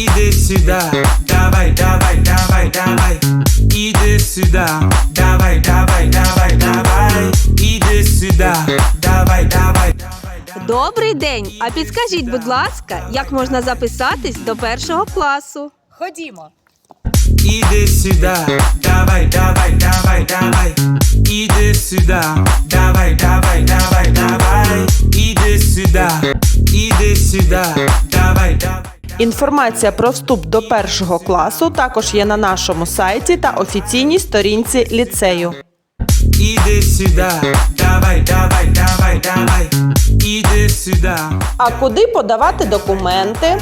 Иди сюда, давай, давай, давай, давай. Иди сюда, давай, давай, давай, давай. Иди сюда, давай, давай, давай. Добрий день! А підскажіть, будь ласка, як можна записатись до першого класу? Ходімо. Иди сюда, давай, давай, давай, давай. Иди сюда, давай, давай, давай, давай. Иди сюда, иди сюда, давай, давай. Інформація про вступ до першого класу також є на нашому сайті та офіційній сторінці ліцею. Иди сюда, давай, давай, давай, давай. Иди сюда, А куди подавати документи?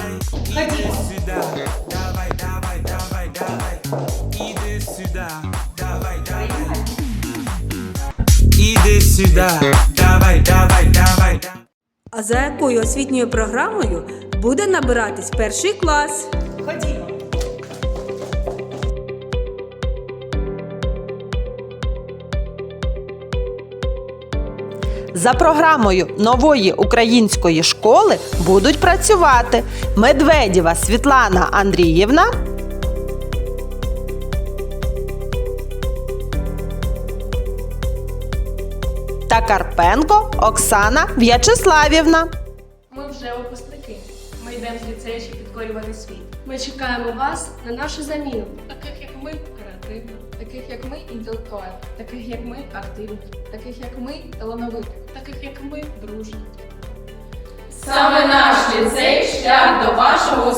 сюда, давай, давай, давай, давай. Иди сюда, давай, давай. Сюда, давай, давай, давай, давай. А за якою освітньою програмою буде набиратись перший клас? Ходімо. За програмою нової української школи будуть працювати Медведєва Світлана Андріївна, Карпенко Оксана В'ячеславівна. Ми вже випускники. Ми йдемо з ліцею, щоб підкорювати світ. Ми чекаємо вас на нашу заміну. Таких як ми креативні, таких як ми інтелектуальні, таких як ми активні, таких як ми талановиті, таких як ми дружні. Саме наш ліцей шлях до вашого.